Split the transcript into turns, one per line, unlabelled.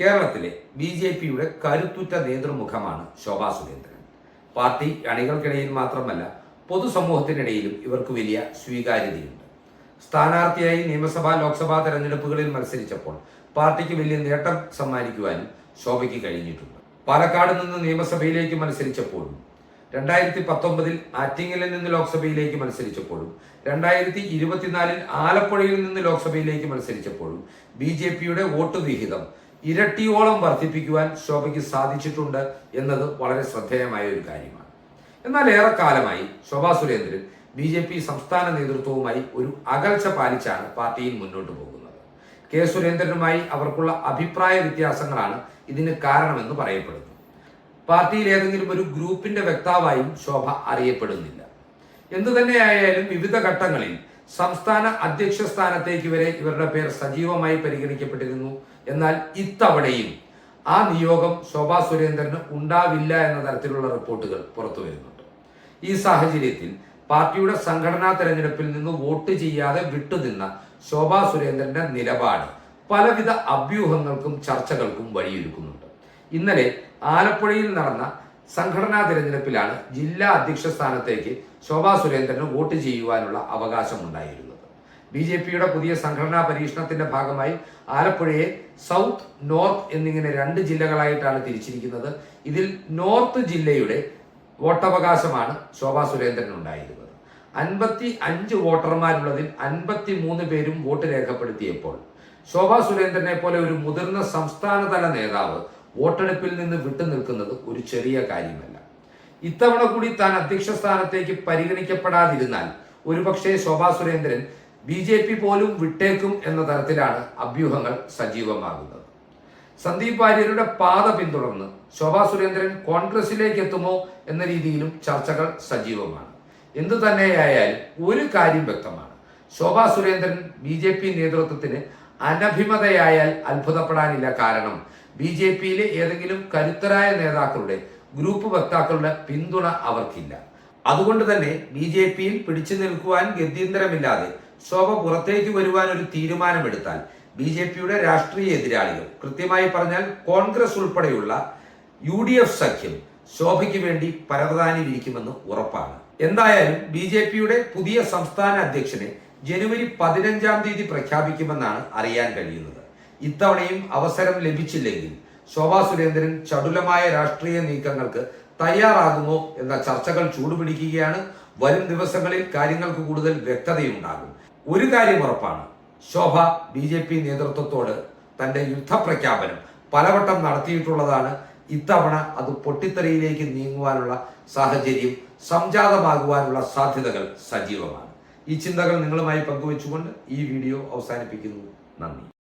കേരളത്തിലെ B J പിയുടെ കരുത്തുറ്റ നേതൃമുഖമാണ് ശോഭാ സുരേന്ദ്രൻ. പാർട്ടി അണികൾക്കിടയിൽ മാത്രമല്ല പൊതുസമൂഹത്തിനിടയിലും ഇവർക്ക് വലിയ സ്വീകാര്യതയുണ്ട്. സ്ഥാനാർത്ഥിയായി നിയമസഭാ ലോക്സഭാ തെരഞ്ഞെടുപ്പുകളിൽ മത്സരിച്ചപ്പോൾ പാർട്ടിക്ക് വലിയ നേട്ടം സമ്മാനിക്കുവാനും ശോഭയ്ക്ക് കഴിഞ്ഞിട്ടുണ്ട്. പാലക്കാട് നിന്ന് നിയമസഭയിലേക്ക് മത്സരിച്ചപ്പോഴും രണ്ടായിരത്തി പത്തൊമ്പതിൽ ആറ്റിങ്ങലിൽ നിന്ന് ലോക്സഭയിലേക്ക് മത്സരിച്ചപ്പോഴും രണ്ടായിരത്തി ഇരുപത്തിനാലിൽ ആലപ്പുഴയിൽ നിന്ന് ലോക്സഭയിലേക്ക് മത്സരിച്ചപ്പോഴും ബി ജെ പിയുടെ വോട്ട് വിഹിതം ഇരട്ടിയോളം വർദ്ധിപ്പിക്കുവാൻ ശോഭയ്ക്ക് സാധിച്ചിട്ടുണ്ട് എന്നത് വളരെ ശ്രദ്ധേയമായ ഒരു കാര്യമാണ്. എന്നാൽ ഏറെക്കാലമായി Shobha Surendran B J P സംസ്ഥാന നേതൃത്വവുമായി ഒരു അകൽച്ച പാലിച്ചാണ് പാർട്ടിയിൽ മുന്നോട്ട് പോകുന്നത്. കെ സുരേന്ദ്രനുമായി അവർക്കുള്ള അഭിപ്രായ വ്യത്യാസങ്ങളാണ് ഇതിന് കാരണമെന്ന് പറയപ്പെടുന്നു. പാർട്ടിയിൽ ഏതെങ്കിലും ഒരു ഗ്രൂപ്പിന്റെ വ്യക്താവായും ശോഭ അറിയപ്പെടുന്നില്ല. എന്തു തന്നെയായാലും വിവിധ ഘട്ടങ്ങളിൽ സംസ്ഥാന അധ്യക്ഷ സ്ഥാനത്തേക്ക് വരെ ഇവരുടെ പേർ സജീവമായി പരിഗണിക്കപ്പെട്ടിരുന്നു. എന്നാൽ ഇത്തവണയും ആ നിയോഗം ശോഭാ സുരേന്ദ്രന് ഉണ്ടാവില്ല എന്ന തരത്തിലുള്ള റിപ്പോർട്ടുകൾ പുറത്തു വരുന്നുണ്ട്. ഈ സാഹചര്യത്തിൽ പാർട്ടിയുടെ സംഘടനാ തെരഞ്ഞെടുപ്പിൽ നിന്ന് വോട്ട് ചെയ്യാതെ വിട്ടുനിന്ന ശോഭാ സുരേന്ദ്രന്റെ നിലപാട് പലവിധ അഭ്യൂഹങ്ങൾക്കും ചർച്ചകൾക്കും വഴിയൊരുക്കുന്നുണ്ട്. ഇന്നലെ ആലപ്പുഴയിൽ നടന്ന സംഘടനാ തിരഞ്ഞെടുപ്പിലാണ് ജില്ലാ അധ്യക്ഷ സ്ഥാനത്തേക്ക് ശോഭാ സുരേന്ദ്രന് വോട്ട് ചെയ്യുവാനുള്ള അവകാശമുണ്ടായിരുന്നത്. ബി ജെ പിയുടെ പുതിയ സംഘടനാ പരീക്ഷണത്തിന്റെ ഭാഗമായി ആലപ്പുഴയെ സൗത്ത് നോർത്ത് എന്നിങ്ങനെ രണ്ട് ജില്ലകളായിട്ടാണ് തിരിച്ചിരിക്കുന്നത്. ഇതിൽ നോർത്ത് ജില്ലയുടെ വോട്ടവകാശമാണ് ശോഭാ സുരേന്ദ്രൻ ഉണ്ടായിരുന്നത് അൻപത്തി അഞ്ച് വോട്ടർമാരുള്ളതിൽ അൻപത്തി മൂന്ന് പേരും വോട്ട് രേഖപ്പെടുത്തിയപ്പോൾ ശോഭാ സുരേന്ദ്രനെ പോലെ ഒരു മുതിർന്ന സംസ്ഥാനതല നേതാവ് വോട്ടെടുപ്പിൽ നിന്ന് വിട്ടുനിൽക്കുന്നത് ഒരു ചെറിയ കാര്യമല്ല. ഇത്തവണ കൂടി താൻ അധ്യക്ഷ സ്ഥാനത്തേക്ക് പരിഗണിക്കപ്പെടാതിരുന്നാൽ ഒരുപക്ഷെ Shobha Surendran B J P പോലും വിട്ടേക്കും എന്ന തരത്തിലാണ് അഭ്യൂഹങ്ങൾ സജീവമാകുന്നത്. സന്ദീപ് വാര്യരുടെ പാത പിന്തുടർന്ന് ശോഭാ സുരേന്ദ്രൻ കോൺഗ്രസിലേക്ക് എത്തുമോ എന്ന രീതിയിലും ചർച്ചകൾ സജീവമാണ്. എന്തു തന്നെയായാലും ഒരു കാര്യം വ്യക്തമാണ്. Shobha Surendran B J P നേതൃത്വത്തിന് അനഭിമതയായാൽ അത്ഭുതപ്പെടാനില്ല കാരണം ബി ജെ പിയിലെ ഏതെങ്കിലും കരുത്തരായ നേതാക്കളുടെ ഗ്രൂപ്പ് വക്താക്കളുടെ പിന്തുണ അവർക്കില്ല. അതുകൊണ്ട് തന്നെ ബി ജെ പിയിൽ പിടിച്ചു നിൽക്കുവാൻ ഗത്യന്തരമില്ലാതെ ശോഭ പുറത്തേക്ക് വരുവാൻ ഒരു തീരുമാനമെടുത്താൽ ബി ജെ പിയുടെ രാഷ്ട്രീയ എതിരാളികൾ കൃത്യമായി പറഞ്ഞാൽ കോൺഗ്രസ് ഉൾപ്പെടെയുള്ള യു ഡി എഫ് സഖ്യം ശോഭയ്ക്ക് വേണ്ടി പരവതാനി വിരിക്കുമെന്ന് ഉറപ്പാണ്. എന്തായാലും ബി ജെ പിയുടെ പുതിയ സംസ്ഥാന അധ്യക്ഷനെ ജനുവരി പതിനഞ്ചാം തീയതി പ്രഖ്യാപിക്കുമെന്നാണ് അറിയാൻ കഴിയുന്നത്. ഇത്തവണയും അവസരം ലഭിച്ചില്ലെങ്കിൽ ശോഭാ സുരേന്ദ്രൻ ചടുലമായ രാഷ്ട്രീയ നീക്കങ്ങൾക്ക് തയ്യാറാകുമോ എന്ന ചർച്ചകൾ ചൂടുപിടിക്കുകയാണ്. വരും ദിവസങ്ങളിൽ കാര്യങ്ങൾക്ക് കൂടുതൽ വ്യക്തതയുണ്ടാകും. ഒരു കാര്യം ഉറപ്പാണ്. ശോഭ ബി ജെ പി നേതൃത്വത്തോട് തന്റെ യുദ്ധപ്രഖ്യാപനം പലവട്ടം നടത്തിയിട്ടുള്ളതാണ്. ഇത്തവണ അത് പൊട്ടിത്തെറിയിലേക്ക് നീങ്ങുവാനുള്ള സാഹചര്യം സംജാതമാകുവാനുള്ള സാധ്യതകൾ സജീവമാണ്. ഈ ചിന്തകൾ നിങ്ങളുമായി പങ്കുവച്ചുകൊണ്ട് ഈ വീഡിയോ അവസാനിപ്പിക്കുന്നു. നന്ദി.